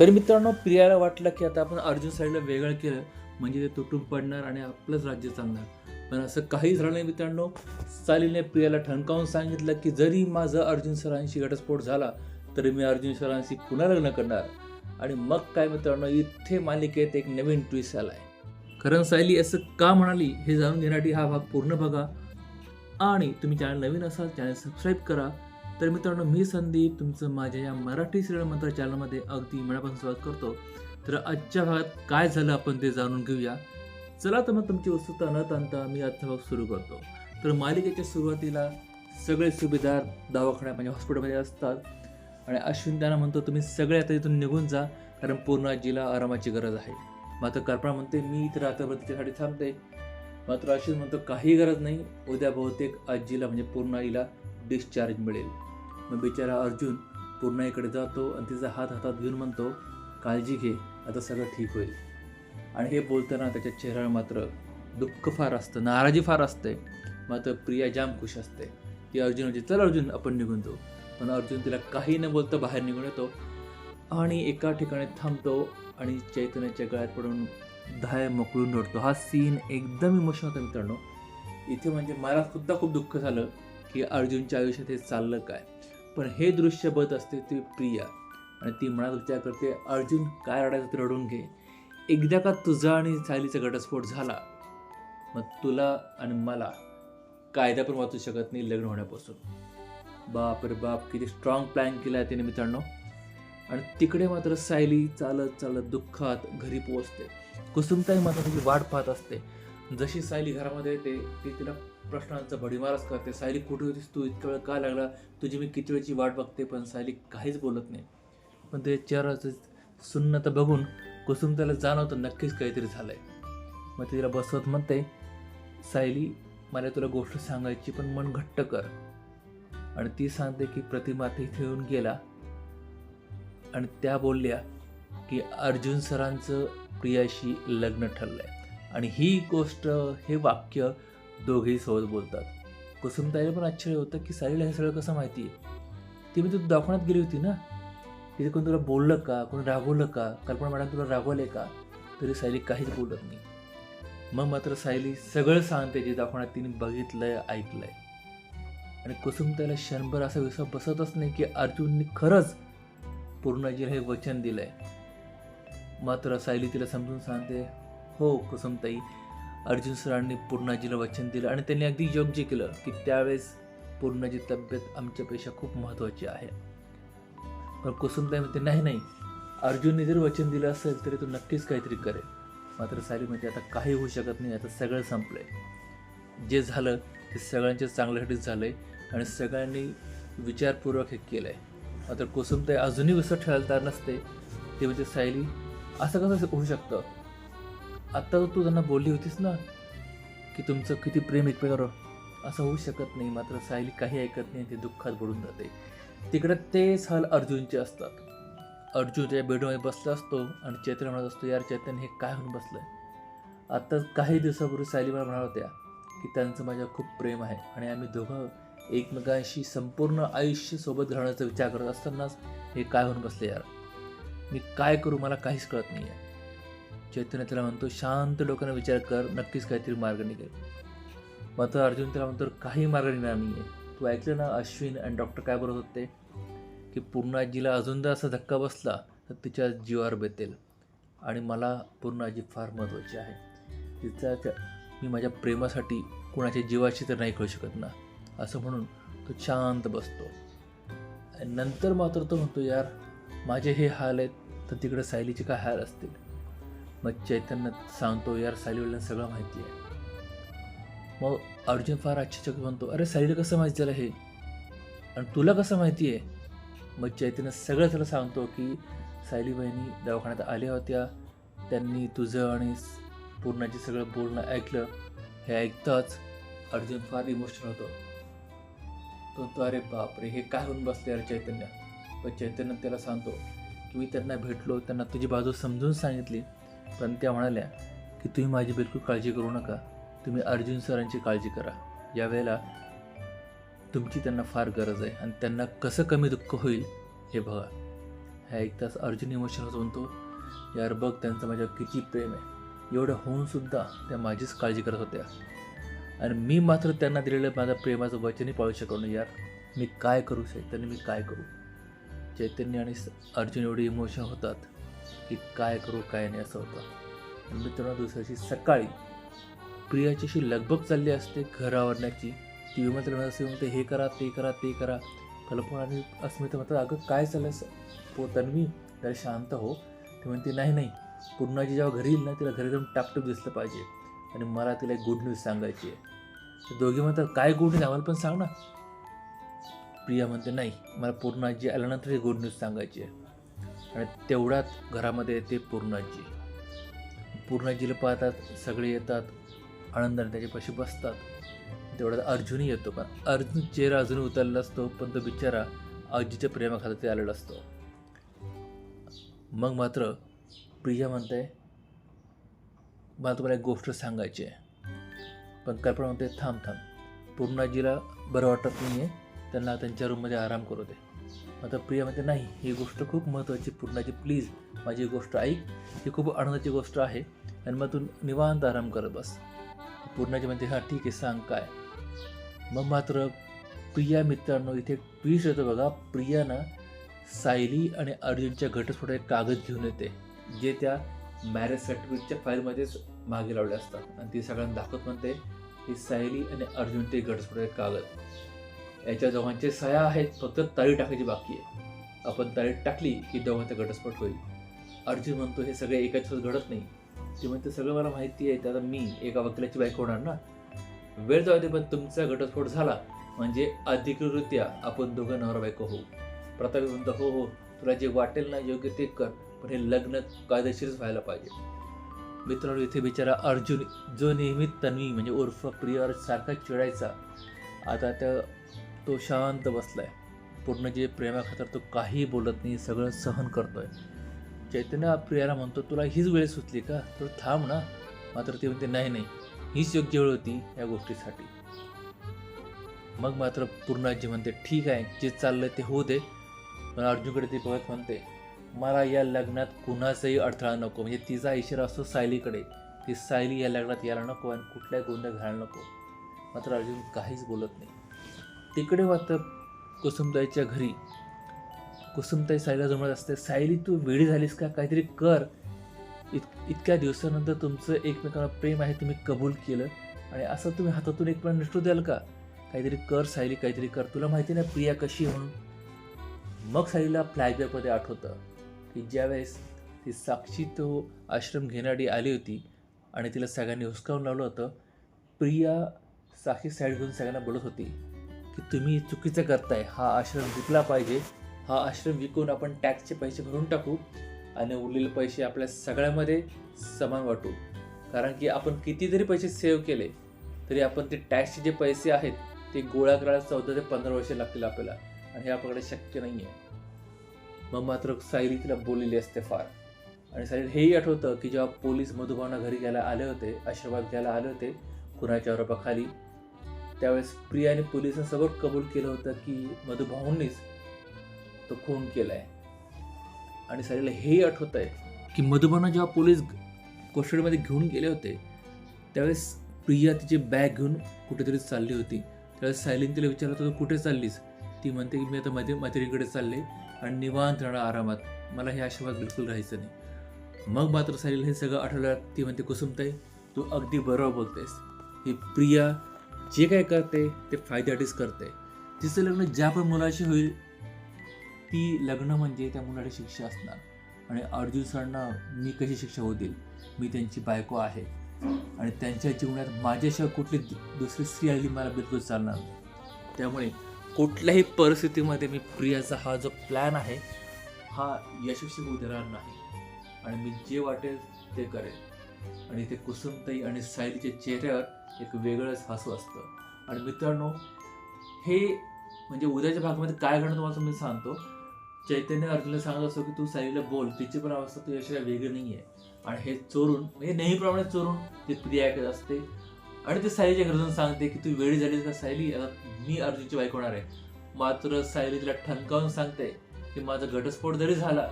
तर मित्रांनो प्रियाला वाटलं की आता आपण अर्जुन साईडला वेगळं केलं म्हणजे ते तुटून पडणार आणि आपलंच राज्य चालणार. पण असं काहीच झालं नाही मित्रांनो. सालीने प्रियाला ठणकावून सांगितलं की जरी माझं अर्जुन सरांशी घटस्फोट झाला तरी मी अर्जुन सरांशी पुन्हा लग्न करणार. आणि मग काय मित्रांनो इथे मालिकेत एक नवीन ट्विस्ट आहे कारण सायली असं का म्हणाली हे जाणून घेण्यासाठी हा भाग पूर्ण बघा. आणि तुम्ही चॅनल नवीन असाल चॅनल सबस्क्राईब करा. तर मित्रांनो मी संदीप तुमचं माझ्या या मराठी सिरियल चॅनलमध्ये अगदी मनापासून स्वागत करतो. तर आजच्या भागात काय झालं आपण ते जाणून घेऊया. चला तर मग तुमची उत्सुकता न ताणता मी आजचा भाग सुरू करतो. तर मालिकेच्या सुरुवातीला सगळे सुभेदार दवाखान्या म्हणजे हॉस्पिटलमध्ये असतात. आणि अश्विन त्यांना म्हणतो तुम्ही सगळे आता इथून निघून जा कारण पूर्ण आजीला आरामाची गरज आहे. मात्र कल्पना म्हणते मी इथं रात्रभर तिच्यासाठी थांबते. मात्र अश्विन म्हणतो काही गरज नाही उद्या बहुतेक आजीला म्हणजे पूर्ण आईला डिस्चार्ज मिळेल. मग बिचारा अर्जुन पूर्ण इकडे जातो आणि तिचा हात हातात घेऊन म्हणतो काळजी घे आता सगळं ठीक होईल. आणि हे बोलताना त्याच्या चेहऱ्यावर मात्र दुःख फार असतं नाराजी फार असते. मात्र प्रिया जाम खुश असते. ती अर्जुन म्हणजे चल अर्जुन आपण निघून जाऊ. पण अर्जुन तिला काही न बोलता बाहेर निघून येतो आणि एका ठिकाणी थांबतो आणि चैतन्याच्या गळ्यात पडून धाय मोकळून रडतो हा सीन एकदम इमोशनल होता मित्रांनो. इथे म्हणजे मला सुद्धा खूप दुःख झालं की अर्जुनच्या आयुष्यात हे चाललं काय. पण हे दृश्य बघत असते ती प्रिया. आणि ती मनात विचार करते अर्जुन काय रडायचं ते रडून घे. एकदा का तुझा आणि सायलीचा घटस्फोट झाला मग तुला आणि मला कायदा पण वाचू शकत नाही लग्न होण्यापासून. बाप रे बाप किती स्ट्रॉंग प्लॅन केला आहे तिने मित्रांनो. आणि तिकडे मात्र सायली चालत चालत दुःखात घरी पोहोचते. कुसुमताई मात्र तिची वाट पाहत असते. जशी सायली घरामध्ये येते ती तिला प्रश्नांचा भडीमारच करते. सायली कुठे होतीस? तू इतका वेळ का लागला? तुझी मी किती वेळची वाट बघते पण सायली काहीच बोलत नाही. पण ते चेहऱ्याचं सुन्नता बघून कुसुम त्याला जाणवतं नक्कीच काहीतरी झालंय. मग तिला बसवत म्हणते सायली मला तुला गोष्ट सांगायची पण मन घट्ट कर. आणि ती सांगते की प्रतिमा तिथे येऊन गेला आणि त्या बोलल्या की अर्जुन सरांचं प्रियाशी लग्न ठरलंय. आणि ही गोष्ट हे वाक्य दोघेही सोबत बोलतात. कुसुमताईला पण आश्चर्य होतं की साईला हे सगळं कसं माहिती आहे ती मी तू दवाखान्यात गेली होती ना? तिथे कोण तुला बोललं का? कोणी रागवलं का? कल्पना मॅडम तुला रागवले का? तरी सायली काहीच बोलत नाही. मग मात्र सायली सगळं सांगते जे दाखवण्यात तिने बघितलंय ऐकलंय. आणि कुसुमताईला क्षणभर असा विश्वास बसतच नाही की अर्जुनने खरंच पूर्णाजीला हे वचन दिलंय. मात्र सायली तिला समजून सांगते हो कुसुमताई अर्जुन सरांनी पूर्णाजीला वचन दिलं आणि त्यांनी अगदी योग्य केलं की त्यावेळेस पूर्णाची तब्येत आमच्यापेक्षा खूप महत्त्वाची आहे. पण कुसुमताई म्हणते नाही नाही. अर्जुनने जर वचन दिलं असेल तरी तो नक्कीच काहीतरी करेल. मात्र सायली म्हणते आता काही होऊ शकत नाही आता सगळं संपलंय. जे झालं ते सगळ्यांच्या चांगल्यासाठीच आहे आणि सगळ्यांनी विचारपूर्वक हे केलं आहे मात्र कुसुमताई अजूनही विसर ठेवायला तयार नसते. ते म्हणजे सायली असं कसं होऊ शकतं? आत्ता तू त्यांना बोलली होतीस ना की तुमचं किती प्रेम एकमेकावर असं होऊ शकत नाही. मात्र सायली काही ऐकत नाही ते दुःखात बुडून जाते. तिकडे तेच हाल अर्जुनचे असतात. अर्जुन त्या बेडमध्ये बसला असतो आणि चैत्र म्हणत असतो यार चैतन्य हे काय होऊन बसलं आत्ता काही दिवसापूर्वी सायली मला म्हणाल होत्या की त्यांचं माझ्या खूप प्रेम आहे आणि आम्ही दोघं एकमेकांशी संपूर्ण आयुष्य सोबत राहण्याचा विचार करत असतानाच हे काय होऊन बसले यार? मी काय करू मला काहीच कळत नाही आहे चैतन्य त्याला म्हणतो शांत लोकांना विचार कर नक्कीच काहीतरी मार्ग निघेल. मात्र अर्जुन त्याला म्हणतो काही मार्ग निघणार नाही आहे तू ऐकलं ना अश्विन आणि डॉक्टर काय बोलत होते? की पूर्णाजीला अजून जर असा धक्का बसला तर तिच्या जीवावर बेतेल. आणि मला पूर्ण आजी फार महत्त्वाची आहे. तिचा मी माझ्या प्रेमासाठी कुणाच्या जीवाशी तर नाही करू शकत ना असं म्हणून तो शांत बसतो. आणि नंतर मात्र तो म्हणतो यार माझे हे हाल आहेत तर तिकडे सायलीचे काय हाल असतील? मग चैतन्य सांगतो यार सायलीवडिलांना सगळं माहिती आहे. मग अर्जुन फार आश्चर्यचकित म्हणतो अरे सालीला कसं माहिती झालं हे? आणि तुला कसं माहिती आहे? मग चैतन्य सगळं त्याला सांगतो की सायली बहिणी दवाखान्यात आल्या होत्या. त्यांनी तुझं आणि पूर्णाचे सगळं बोलणं ऐकलं. हे ऐकताच अर्जुन फार इमोशनल होतो. तो तो अरे बापरे हे काय होऊन बसले अरे चैतन्य? पण चैतन्य त्याला सांगतो की मी त्यांना भेटलो त्यांना तुझी बाजू समजून सांगितली. पण त्या म्हणाल्या की तुम्ही माझी बिलकुल काळजी करू नका. तुम्ही अर्जुन सरांची काळजी करा. यावेळेला तुमची त्यांना फार गरज आहे आणि त्यांना कसं कमी दुःख होईल हे बघा. ह्या एक तास अर्जुन इमोशनच म्हणतो यार बघ त्यांचं माझ्यावर किती प्रेम आहे. एवढं होऊनसुद्धा त्या माझीच काळजी करत होत्या. आणि मी मात्र त्यांना दिलेलं माझ्या प्रेमाचं वचनही पाळू शकलो नाही यार. मी काय करू चैतन्य मी काय करू? चैतन्य आणि अर्जुन एवढे इमोशन होतात. की काय करू काय नाही असं होतं. मित्रांनो दुसऱ्याशी सकाळी प्रियाच्याशी लगबग चालली असते घर आवरण्याची टी व्हीमध्ये लग्न असे म्हणते हे करा ते करा ते करा. कल्पना आणि अस्मिता म्हणतात अगं काय चाललं पो तन्वी जरा शांत हो. ती म्हणते नाही नाही. पूर्णाजी जेव्हा घरी येईल ना तिला घरी जाऊन टापटूप दिसलं पाहिजे. आणि मला तिला एक गुड न्यूज सांगायची आहे. दोघी दोघे म्हणतात काय गुड न्यूज आम्हाला पण सांग ना. प्रिया म्हणते नाही. मला पूर्णाजी आल्यानंतर ही गुड न्यूज सांगायची आहे. आणि तेवढ्यात घरामध्ये येते पूर्णाजी. पूर्णाजीला पाहतात सगळे येतात आनंदाने त्याच्यापाशी बसतात. तेवढ्यात अर्जुनही येतो. पण अर्जुन चेहरा अजून उतरलेला असतो पण तो बिचारा आजीच्या प्रेमाखाली आलेला असतो. मग मात्र प्रिया म्हणते मला तुम्हाला एक गोष्ट सांगायची आहे. पण कल्पना म्हणते थांब थांब. पूर्णाजीला बरं वाटत नाही आहे त्यांना त्यांच्या रूममध्ये आराम करू दे. आता प्रिया म्हणते नाही ही गोष्ट खूप महत्त्वाची पूर्णाची प्लीज माझी गोष्ट ऐक. ही खूप आनंदाची गोष्ट आहे आणि मग तू निवांत आराम करत बस. पूर्णाची म्हणते हां ठीक आहे सांग काय. मग मात्र प्रिया मित्रांनो इथे ट्विस्ट येतो बघा. प्रिया ना सायली आणि अर्जुनच्या घटस्फोटात एक कागद घेऊन येते जे त्या मॅरेज सर्टिफिकेटच्या फाईलमध्येच मागे लावले असतात. आणि ती सगळ्यांना दाखवत म्हणते की सायली आणि अर्जुन ते घटस्फोट एक कागद. याच्या दोघांचे सह्या आहेत फक्त ताळी टाकायची बाकी आहे. आपण ताळी टाकली की दोघांचा घटस्फोट होईल. अर्जुन म्हणतो हे सगळे एकाच दिवस घडत नाही. ते म्हणते सगळं मला माहिती आहे तर आता मी एका वकिलाची बाईक होणार ना? वेळ जाऊ दे पण तुमचा घटस्फोट झाला. म्हणजे अधिकृतरित्या आपण दोघं नवरा बायको होऊ. प्रताप म्हणतो हो हो तुला जे वाटेल ना योग्य ते कर. पण हे लग्न कायदेशीरच व्हायला पाहिजे. मित्रांनो इथे बिचारा अर्जुन जो नेहमी तन्वी म्हणजे उर्फ प्रियर सारखा चिडायचा. आता त्या तो शांत बसला आहे पूर्ण जे प्रेमाखातर तो काही बोलत नाही सगळं सहन करतोय. चैतन्य प्रियाला म्हणतो तुला हीच वेळ सुचली का? तर थांब ना. मात्र ती म्हणते नाही नाही. हीच योग्य वेळ होती या गोष्टीसाठी. मग मात्र पूर्णाजी म्हणते ठीक आहे जे चाललंय ते होऊ दे. पण अर्जुनकडे ती बघत म्हणते मला या लग्नात कुणाचाही अडथळा नको. म्हणजे तिचा इशारा असतो सायलीकडे. की सायली या लग्नात यायला नको आणि कुठल्याही गोंधळ घालायला नको. मात्र अर्जुन काहीच बोलत नाही. तिकडे मात्र कुसुमताईच्या घरी. कुसुमताई साईला जमत असते सायली तू वेळी झालीस का? काहीतरी कर. इत इतक्या दिवसानंतर तुमचं एकमेकांना प्रेम आहे तुम्ही कबूल केलं. आणि असं तुम्ही हातातून एकमेकांना निष्ठू द्याल का? काहीतरी कर सायली काहीतरी कर. तुला माहिती नाही प्रिया कशी म्हणून. मग सायलीला फ्लॅशबॅकमध्ये आठवतं की ज्यावेळेस ती साक्षी तो आश्रम घेणारी आली होती आणि तिला सगळ्यांनी हुसकावून लावलं होतं प्रिया साक्षी साईड घेऊन सगळ्यांना बोलत होती. की तुम्ही चुकीचं करताय. हा आश्रम विकला पाहिजे. हा आश्रम विकून आपण टॅक्सचे पैसे भरून टाकू आणि उरलेले पैसे आपल्या सगळ्यामध्ये समान वाटू. कारण की आपण किती जरी पैसे सेव्ह केले तरी आपण ते टॅक्सचे जे पैसे आहेत ते गोळा करायला चौदा ते पंधरा वर्षे लागतील आपल्याला. आणि हे आपल्याकडे शक्य नाही आहे मग मात्र सायली तिला बोललेली असते फार. आणि सायली हेही आठवतं की जेव्हा पोलीस मधुभावना घरी घ्यायला आले होते आशीर्वाद घ्यायला आले होते कुणाच्या आरोपाखाली त्यावेळेस प्रियाने पोलिसांसोबत कबूल केलं होतं की मधुभाऊंनीच तो खून आहे आणि सायलीला हेही आठवत आहे की मधुभावना जेव्हा पोलीस कोष्टडीमध्ये घेऊन गेले होते त्यावेळेस प्रिया तिची बॅग घेऊन कुठेतरी चालली होती. त्यावेळेस सायलीन तिला विचारलं होतं तू कुठे चाललीस? ती म्हणते की मी आता मध्ये मैत्रिणीकडे चालले आणि निवांत राहणार आरामात. मला हे आश्रमात बिलकुल राहायचं नाही. मग मात्र सायलीला हे सगळं आठवलं ती म्हणते कुसुमताई तू अगदी बरोबर बोलतेस. ही प्रिया जे काय करते ते फायद्यासाठीच करते. तिचं लग्न ज्या पण मुलाशी होईल ती लग्न म्हणजे त्या मुलाची शिक्षा असणार. आणि अर्जुन सरांना मी कशी शिक्षा होतील मी त्यांची बायको आहे. आणि त्यांच्या जीवनात माझ्याशिवाय कुठली दुसरी स्त्री आली मला बिलकुल चालणार नाही. त्यामुळे कुठल्याही परिस्थितीमध्ये मी प्रियाचा हा जो प्लॅन आहे हा यशस्वी होऊ देणार नाही. आणि मी जे वाटेल ते करेल आणि ते कुसुमताई आणि सायलीच्या चेहऱ्यावर एक वेगळंच हसू असतं. आणि मित्रांनो हे म्हणजे उद्याच्या भागामध्ये काय घडणं तुम्हाला मी सांगतो. चैतन्य अर्जुनला सांगत असतो की तू सायलीला बोल तिची पण अवस्था तुझ्याशिवाय वेगळी नाही आहे आणि हे चोरून म्हणजे नेहमीप्रमाणे चोरून ते प्रिया ऐकत असते. आणि ते सायलीच्या गरजून सांगते की तू वेळी झालीस का सायली? आता मी अर्जुनची बाईक होणार आहे. मात्र सायली तिला ठणकावून सांगते की माझा घटस्फोट जरी झाला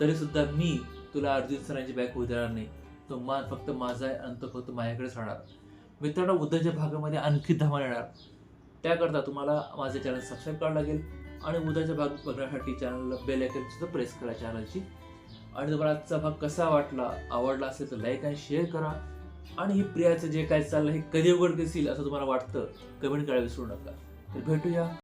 तरी सुद्धा मी तुला अर्जुन सरांची बॅग होऊ देणार नाही. तो मान फक्त माझा आहे आणि तो फक्त माझ्याकडेच राहणार. मित्रांनो उद्याच्या भागामध्ये आणखी धमाल येणार. त्याकरता तुम्हाला माझे चॅनल सबस्क्राईब करावं लागेल आणि उद्याचा भाग बघण्यासाठी चॅनलला बेल सुद्धा प्रेस करा चॅनलची आणि तुम्हाला आजचा भाग कसा वाटला आवडला असेल तर लाईक आणि शेअर करा. आणि ही प्रियाचं जे काय चाललं हे कधी उघड दिसेल असं तुम्हाला वाटतं कमेंट करायला विसरू नका. तर भेटूया.